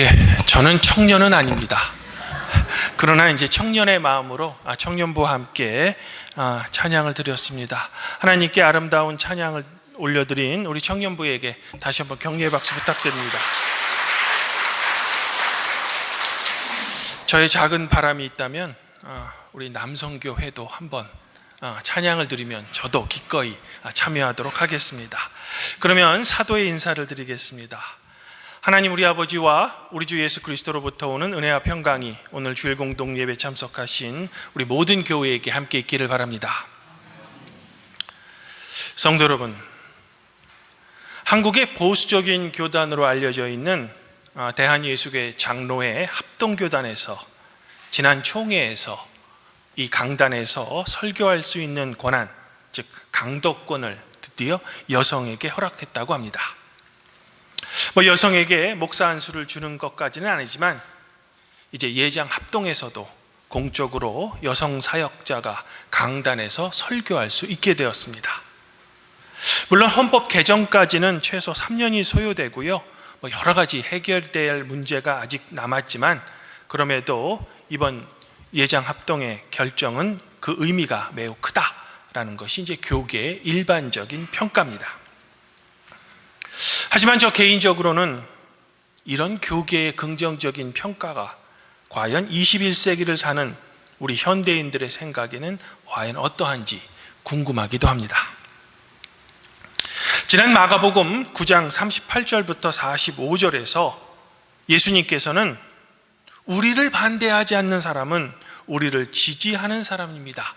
예, 저는 청년은 아닙니다. 그러나 이제 청년의 마음으로 아, 청년부와 함께 아, 찬양을 드렸습니다. 하나님께 아름다운 찬양을 올려드린 우리 청년부에게 다시 한번 격려의 박수 부탁드립니다. 저의 작은 바람이 있다면 아, 우리 남성교회도 한번 아, 찬양을 드리면 저도 기꺼이 아, 참여하도록 하겠습니다. 그러면 사도의 인사를 드리겠습니다. 하나님 우리 아버지와 우리 주 예수 그리스도로부터 오는 은혜와 평강이 오늘 주일 공동 예배 참석하신 우리 모든 교회에게 함께 있기를 바랍니다. 성도 여러분, 한국의 보수적인 교단으로 알려져 있는 아, 대한예수교 장로회 합동교단에서 지난 총회에서 이 강단에서 설교할 수 있는 권한, 즉 강도권을 드디어 여성에게 허락했다고 합니다. 뭐 여성에게 목사 안수를 주는 것까지는 아니지만 이제 예장 합동에서도 공적으로 여성 사역자가 강단에서 설교할 수 있게 되었습니다. 물론 헌법 개정까지는 최소 3년이 소요되고요. 뭐 여러 가지 해결될 문제가 아직 남았지만 그럼에도 이번 예장 합동의 결정은 그 의미가 매우 크다라는 것이 이제 교계의 일반적인 평가입니다. 하지만 저 개인적으로는 이런 교계의 긍정적인 평가가 과연 21세기를 사는 우리 현대인들의 생각에는 과연 어떠한지 궁금하기도 합니다. 지난 마가복음 9장 38절부터 45절에서 예수님께서는 우리를 반대하지 않는 사람은 우리를 지지하는 사람입니다.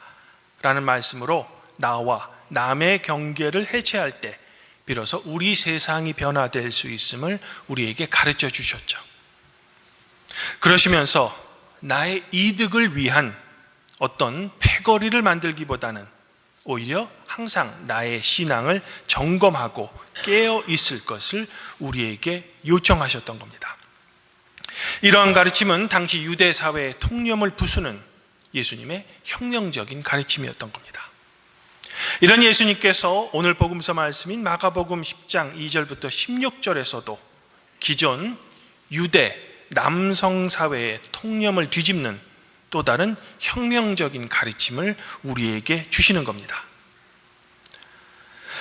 라는 말씀으로 나와 남의 경계를 해체할 때 비로소 우리 세상이 변화될 수 있음을 우리에게 가르쳐 주셨죠. 그러시면서 나의 이득을 위한 어떤 패거리를 만들기보다는 오히려 항상 나의 신앙을 점검하고 깨어 있을 것을 우리에게 요청하셨던 겁니다. 이러한 가르침은 당시 유대 사회의 통념을 부수는 예수님의 혁명적인 가르침이었던 겁니다. 이런 예수님께서 오늘 복음서 말씀인 마가복음 10장 2절부터 16절에서도 기존 유대 남성 사회의 통념을 뒤집는 또 다른 혁명적인 가르침을 우리에게 주시는 겁니다.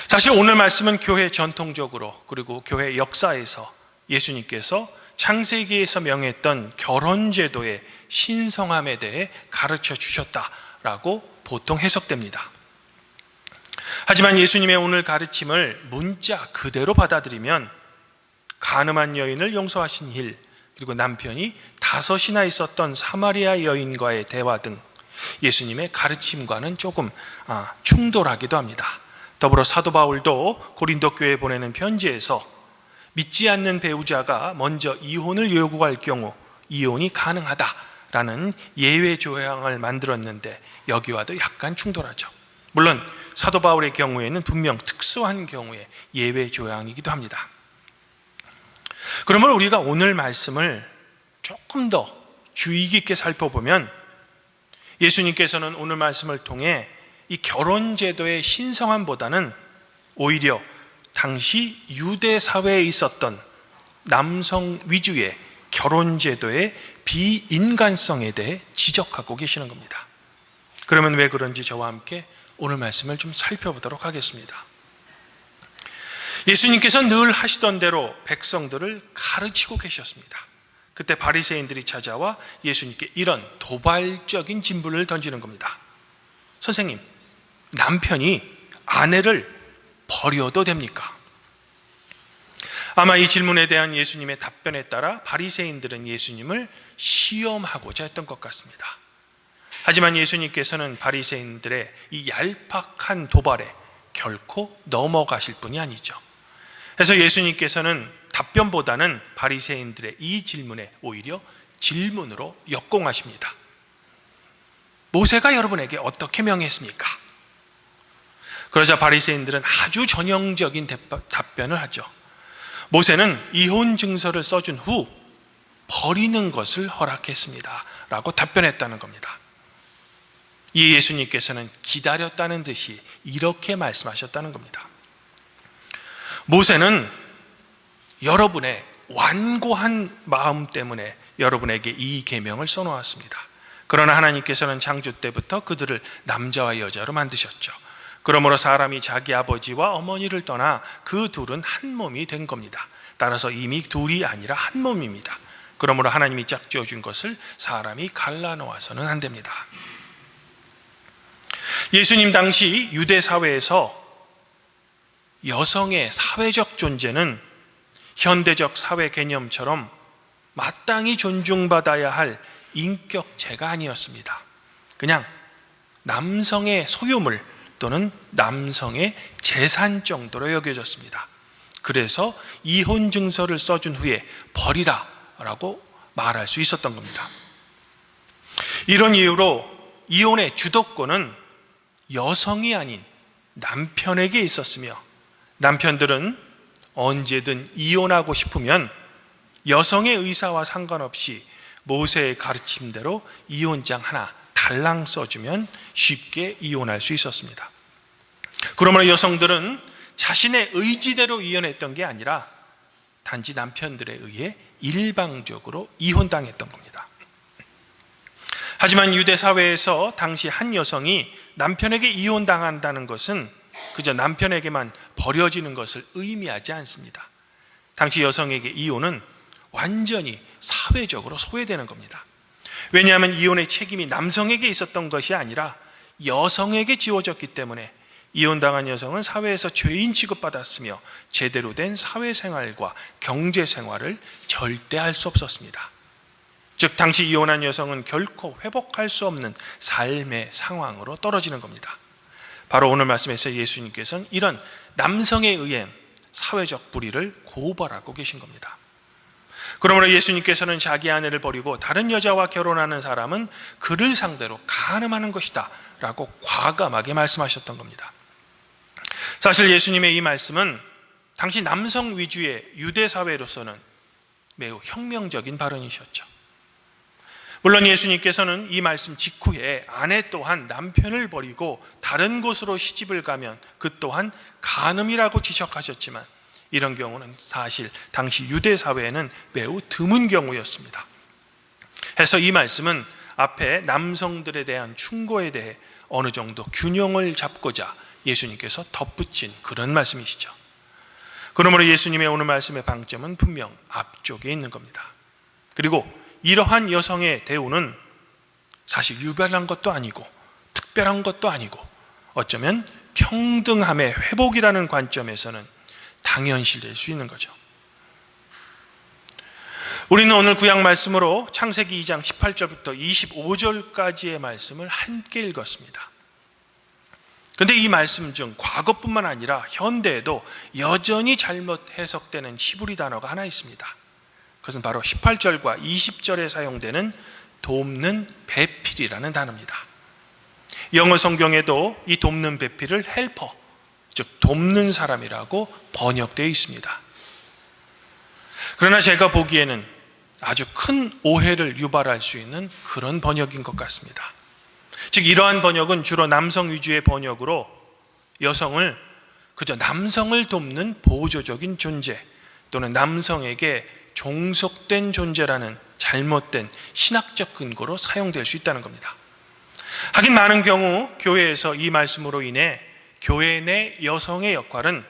사실 오늘 말씀은 교회 전통적으로 그리고 교회 역사에서 예수님께서 창세기에서 명했던 결혼 제도의 신성함에 대해 가르쳐 주셨다라고 보통 해석됩니다. 하지만 예수님의 오늘 가르침을 문자 그대로 받아들이면 가늠한 여인을 용서하신 일 그리고 남편이 다섯이나 있었던 사마리아 여인과의 대화 등 예수님의 가르침과는 조금 아, 충돌하기도 합니다. 더불어 사도 바울도 고린도 교회에 보내는 편지에서 믿지 않는 배우자가 먼저 이혼을 요구할 경우 이혼이 가능하다라는 예외 조항을 만들었는데 여기와도 약간 충돌하죠. 물론 사도 바울의 경우에는 분명 특수한 경우에 예외 조항이기도 합니다. 그러면 우리가 오늘 말씀을 조금 더 주의 깊게 살펴보면 예수님께서는 오늘 말씀을 통해 이 결혼 제도의 신성함보다는 오히려 당시 유대 사회에 있었던 남성 위주의 결혼 제도의 비인간성에 대해 지적하고 계시는 겁니다. 그러면 왜 그런지 저와 함께 오늘 말씀을 좀 살펴보도록 하겠습니다. 예수님께서 늘 하시던 대로 백성들을 가르치고 계셨습니다. 그때 바리새인들이 찾아와 예수님께 이런 도발적인 진부를 던지는 겁니다. 선생님, 남편이 아내를 버려도 됩니까? 아마 이 질문에 대한 예수님의 답변에 따라 바리새인들은 예수님을 시험하고자 했던 것 같습니다. 하지만 예수님께서는 바리새인들의 이 얄팍한 도발에 결코 넘어가실 분이 아니죠. 그래서 예수님께서는 답변보다는 바리새인들의 이 질문에 오히려 질문으로 역공하십니다. 모세가 여러분에게 어떻게 명했습니까? 그러자 바리새인들은 아주 전형적인 답변을 하죠. 모세는 이혼 증서를 써준 후 버리는 것을 허락했습니다. 라고 답변했다는 겁니다. 이 예수님께서는 기다렸다는 듯이 이렇게 말씀하셨다는 겁니다. 모세는 여러분의 완고한 마음 때문에 여러분에게 이 계명을 써놓았습니다. 그러나 하나님께서는 창조 때부터 그들을 남자와 여자로 만드셨죠. 그러므로 사람이 자기 아버지와 어머니를 떠나 그 둘은 한 몸이 된 겁니다. 따라서 이미 둘이 아니라 한 몸입니다. 그러므로 하나님이 짝지어 준 것을 사람이 갈라 놓아서는 안 됩니다. 예수님 당시 유대 사회에서 여성의 사회적 존재는 현대적 사회 개념처럼 마땅히 존중받아야 할 인격체가 아니었습니다. 그냥 남성의 소유물 또는 남성의 재산 정도로 여겨졌습니다. 그래서 이혼 증서를 써준 후에 버리라 라고 말할 수 있었던 겁니다. 이런 이유로 이혼의 주도권은 여성이 아닌 남편에게 있었으며 남편들은 언제든 이혼하고 싶으면 여성의 의사와 상관없이 모세의 가르침대로 이혼장 하나 달랑 써주면 쉽게 이혼할 수 있었습니다. 그러므로 여성들은 자신의 의지대로 이혼했던 게 아니라 단지 남편들에 의해 일방적으로 이혼당했던 겁니다. 하지만 유대 사회에서 당시 한 여성이 남편에게 이혼당한다는 것은 그저 남편에게만 버려지는 것을 의미하지 않습니다. 당시 여성에게 이혼은 완전히 사회적으로 소외되는 겁니다. 왜냐하면 이혼의 책임이 남성에게 있었던 것이 아니라 여성에게 지워졌기 때문에 이혼당한 여성은 사회에서 죄인 취급받았으며 제대로 된 사회생활과 경제생활을 절대 할 수 없었습니다. 즉, 당시 이혼한 여성은 결코 회복할 수 없는 삶의 상황으로 떨어지는 겁니다. 바로 오늘 말씀에서 예수님께서는 이런 남성에 의해 사회적 불의를 고발하고 계신 겁니다. 그러므로 예수님께서는 자기 아내를 버리고 다른 여자와 결혼하는 사람은 그를 상대로 가늠하는 것이다 라고 과감하게 말씀하셨던 겁니다. 사실 예수님의 이 말씀은 당시 남성 위주의 유대 사회로서는 매우 혁명적인 발언이셨죠. 물론 예수님께서는 이 말씀 직후에 아내 또한 남편을 버리고 다른 곳으로 시집을 가면 그 또한 간음이라고 지적하셨지만 이런 경우는 사실 당시 유대 사회에는 매우 드문 경우였습니다. 해서 이 말씀은 앞에 남성들에 대한 충고에 대해 어느 정도 균형을 잡고자 예수님께서 덧붙인 그런 말씀이시죠. 그러므로 예수님의 오늘 말씀의 방점은 분명 앞쪽에 있는 겁니다. 그리고 이러한 여성의 대우는 사실 유별난 것도 아니고 특별한 것도 아니고 어쩌면 평등함의 회복이라는 관점에서는 당연시될 수 있는 거죠. 우리는 오늘 구약 말씀으로 창세기 2장 18절부터 25절까지의 말씀을 함께 읽었습니다. 근데 이 말씀 중 과거뿐만 아니라 현대에도 여전히 잘못 해석되는 히브리 단어가 하나 있습니다. 그것은 바로 18절과 20절에 사용되는 돕는 배필이라는 단어입니다. 영어 성경에도 이 돕는 배필을 헬퍼, 즉 돕는 사람이라고 번역되어 있습니다. 그러나 제가 보기에는 아주 큰 오해를 유발할 수 있는 그런 번역인 것 같습니다. 즉 이러한 번역은 주로 남성 위주의 번역으로 여성을 그저 남성을 돕는 보조적인 존재 또는 남성에게 종속된 존재라는 잘못된 신학적 근거로 사용될 수 있다는 겁니다. 하긴 많은 경우 교회에서 이 말씀으로 인해 교회 내 여성의 역할은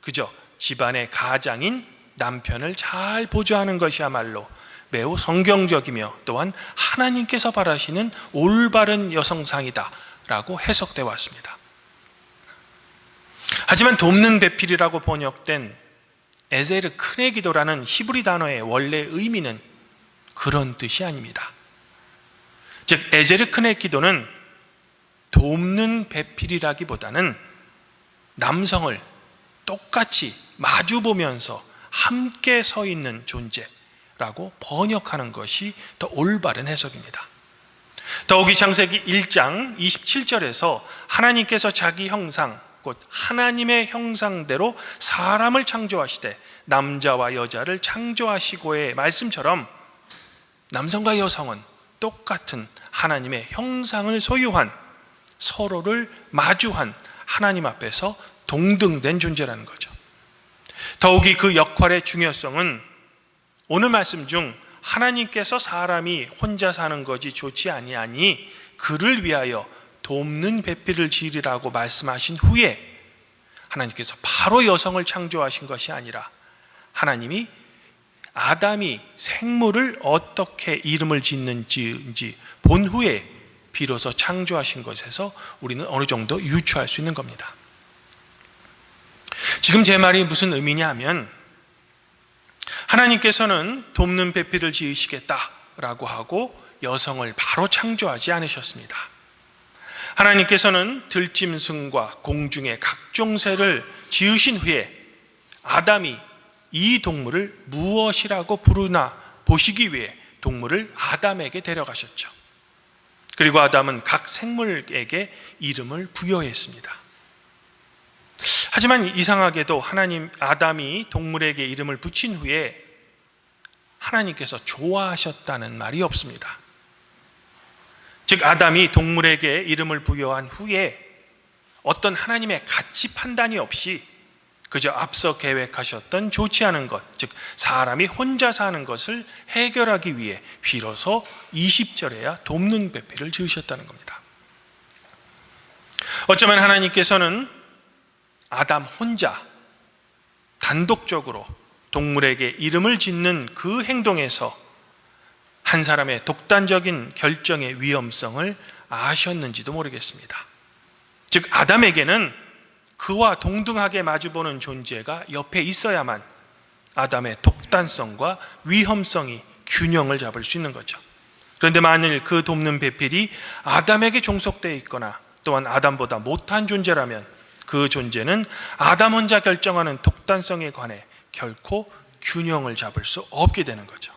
그저 집안의 가장인 남편을 잘 보조하는 것이야말로 매우 성경적이며 또한 하나님께서 바라시는 올바른 여성상이다 라고 해석되어 왔습니다. 하지만 돕는 배필이라고 번역된 에제르 크네 기도라는 히브리 단어의 원래 의미는 그런 뜻이 아닙니다. 즉 에제르 크네 기도는 돕는 배필이라기보다는 남성을 똑같이 마주 보면서 함께 서 있는 존재 라고 번역하는 것이 더 올바른 해석입니다. 더욱이 창세기 1장 27절에서 하나님께서 자기 형상, 곧 하나님의 형상대로 사람을 창조하시되 남자와 여자를 창조하시고의 말씀처럼 남성과 여성은 똑같은 하나님의 형상을 소유한 서로를 마주한 하나님 앞에서 동등된 존재라는 거죠. 더욱이 그 역할의 중요성은 오늘 말씀 중 하나님께서 사람이 혼자 사는 것이 좋지 아니하니 그를 위하여 돕는 배필을 지으리라고 말씀하신 후에 하나님께서 바로 여성을 창조하신 것이 아니라 하나님이 아담이 생물을 어떻게 이름을 짓는지 본 후에 비로소 창조하신 것에서 우리는 어느 정도 유추할 수 있는 겁니다. 지금 제 말이 무슨 의미냐 하면 하나님께서는 돕는 배필을 지으시겠다라고 하고 여성을 바로 창조하지 않으셨습니다. 하나님께서는 들짐승과 공중의 각종 새를 지으신 후에 아담이 이 동물을 무엇이라고 부르나 보시기 위해 동물을 아담에게 데려가셨죠. 그리고 아담은 각 생물에게 이름을 부여했습니다. 하지만 이상하게도 하나님 아담이 동물에게 이름을 붙인 후에 하나님께서 좋아하셨다는 말이 없습니다. 즉 아담이 동물에게 이름을 부여한 후에 어떤 하나님의 가치 판단이 없이 그저 앞서 계획하셨던 좋지 않은 것, 즉 사람이 혼자 사는 것을 해결하기 위해 비로소 20절에야 돕는 배필을 지으셨다는 겁니다. 어쩌면 하나님께서는 아담 혼자 단독적으로 동물에게 이름을 짓는 그 행동에서 한 사람의 독단적인 결정의 위험성을 아셨는지도 모르겠습니다. 즉, 아담에게는 그와 동등하게 마주보는 존재가 옆에 있어야만 아담의 독단성과 위험성이 균형을 잡을 수 있는 거죠. 그런데 만일 그 돕는 배필이 아담에게 종속되어 있거나 또한 아담보다 못한 존재라면 그 존재는 아담 혼자 결정하는 독단성에 관해 결코 균형을 잡을 수 없게 되는 거죠.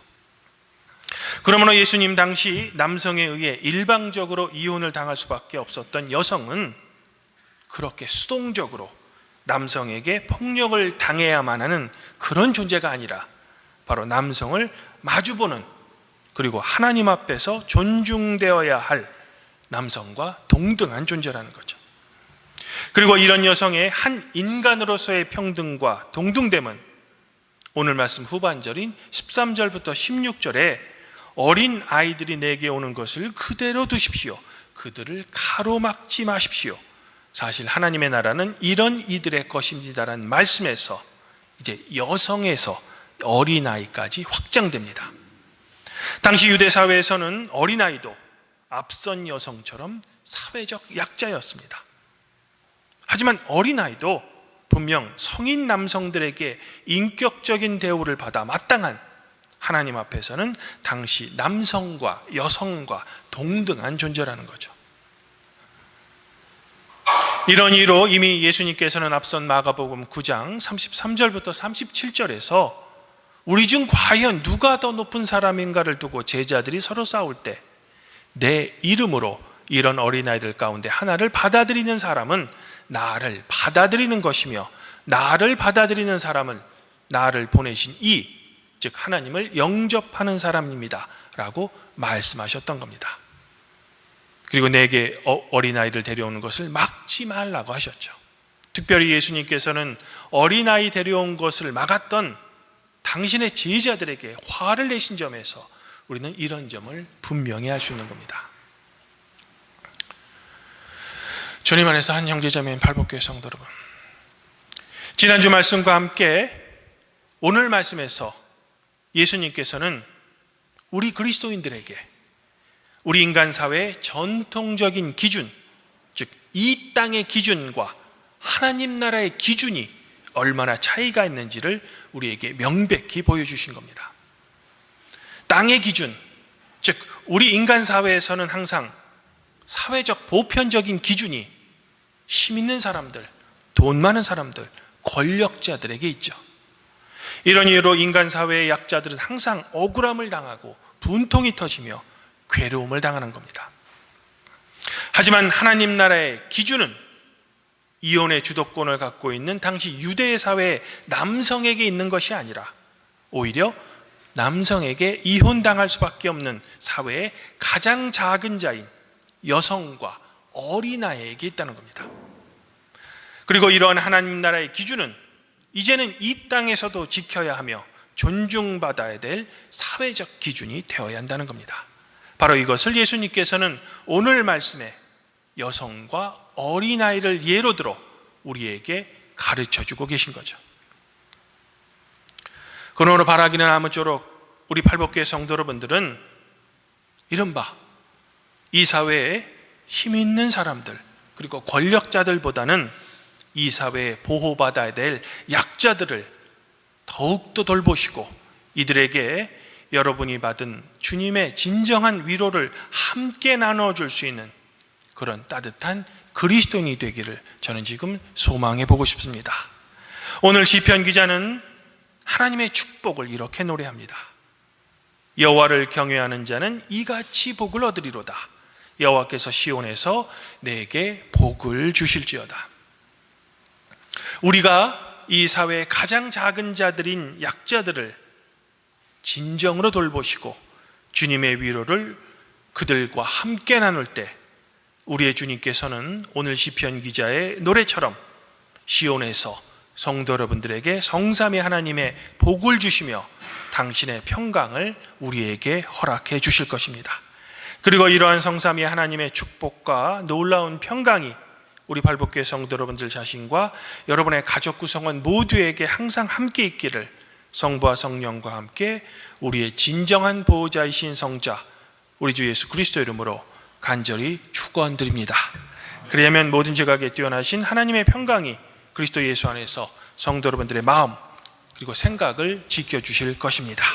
그러므로 예수님 당시 남성에 의해 일방적으로 이혼을 당할 수밖에 없었던 여성은 그렇게 수동적으로 남성에게 폭력을 당해야만 하는 그런 존재가 아니라 바로 남성을 마주보는 그리고 하나님 앞에서 존중되어야 할 남성과 동등한 존재라는 거죠. 그리고 이런 여성의 한 인간으로서의 평등과 동등됨은 오늘 말씀 후반절인 13절부터 16절에 어린 아이들이 내게 오는 것을 그대로 두십시오. 그들을 가로막지 마십시오. 사실 하나님의 나라는 이런 이들의 것입니다라는 말씀에서 이제 여성에서 어린아이까지 확장됩니다. 당시 유대 사회에서는 어린아이도 앞선 여성처럼 사회적 약자였습니다. 하지만 어린아이도 분명 성인 남성들에게 인격적인 대우를 받아 마땅한 하나님 앞에서는 당시 남성과 여성과 동등한 존재라는 거죠. 이런 이유로 이미 예수님께서는 앞선 마가복음 9장 33절부터 37절에서 우리 중 과연 누가 더 높은 사람인가를 두고 제자들이 서로 싸울 때 내 이름으로 이런 어린아이들 가운데 하나를 받아들이는 사람은 나를 받아들이는 것이며 나를 받아들이는 사람은 나를 보내신 이 즉 하나님을 영접하는 사람입니다. 라고 말씀하셨던 겁니다. 그리고 내게 어, 어린아이를 데려오는 것을 막지 말라고 하셨죠. 특별히 예수님께서는 어린아이 데려온 것을 막았던 당신의 제자들에게 화를 내신 점에서 우리는 이런 점을 분명히 할 수 있는 겁니다. 주님 안에서 한 형제자매인 팔복교회 성도 여러분. 지난주 말씀과 함께 오늘 말씀에서 예수님께서는 우리 그리스도인들에게 우리 인간 사회의 전통적인 기준, 즉 이 땅의 기준과 하나님 나라의 기준이 얼마나 차이가 있는지를 우리에게 명백히 보여주신 겁니다. 땅의 기준, 즉 우리 인간 사회에서는 항상 사회적 보편적인 기준이 힘 있는 사람들, 돈 많은 사람들, 권력자들에게 있죠. 이런 이유로 인간 사회의 약자들은 항상 억울함을 당하고 분통이 터지며 괴로움을 당하는 겁니다. 하지만 하나님 나라의 기준은 이혼의 주도권을 갖고 있는 당시 유대 사회의 남성에게 있는 것이 아니라 오히려 남성에게 이혼당할 수밖에 없는 사회의 가장 작은 자인 여성과 어린아이에게 있다는 겁니다. 그리고 이러한 하나님 나라의 기준은 이제는 이 땅에서도 지켜야 하며 존중받아야 될 사회적 기준이 되어야 한다는 겁니다. 바로 이것을 예수님께서는 오늘 말씀에 여성과 어린아이를 예로 들어 우리에게 가르쳐 주고 계신 거죠. 그러므로 바라기는 아무쪼록 우리 팔복교회 성도 여러분들은 이른바 이 사회에 힘 있는 사람들 그리고 권력자들보다는 이 사회에 보호받아야 될 약자들을 더욱더 돌보시고 이들에게 여러분이 받은 주님의 진정한 위로를 함께 나눠줄 수 있는 그런 따뜻한 그리스도인이 되기를 저는 지금 소망해 보고 싶습니다. 오늘 시편 기자는 하나님의 축복을 이렇게 노래합니다. 여호와를 경외하는 자는 이같이 복을 얻으리로다. 여호와께서 시온에서 내게 복을 주실지어다. 우리가 이 사회의 가장 작은 자들인 약자들을 진정으로 돌보시고 주님의 위로를 그들과 함께 나눌 때 우리의 주님께서는 오늘 시편 기자의 노래처럼 시온에서 성도 여러분들에게 성삼위 하나님의 복을 주시며 당신의 평강을 우리에게 허락해 주실 것입니다. 그리고 이러한 성삼위 하나님의 축복과 놀라운 평강이 우리 발복교회 성도 여러분들 자신과 여러분의 가족 구성원 모두에게 항상 함께 있기를 성부와 성령과 함께 우리의 진정한 보호자이신 성자 우리 주 예수 그리스도 이름으로 간절히 축원드립니다. 그리하면 모든 지각에 뛰어나신 하나님의 평강이 그리스도 예수 안에서 성도 여러분들의 마음 그리고 생각을 지켜 주실 것입니다.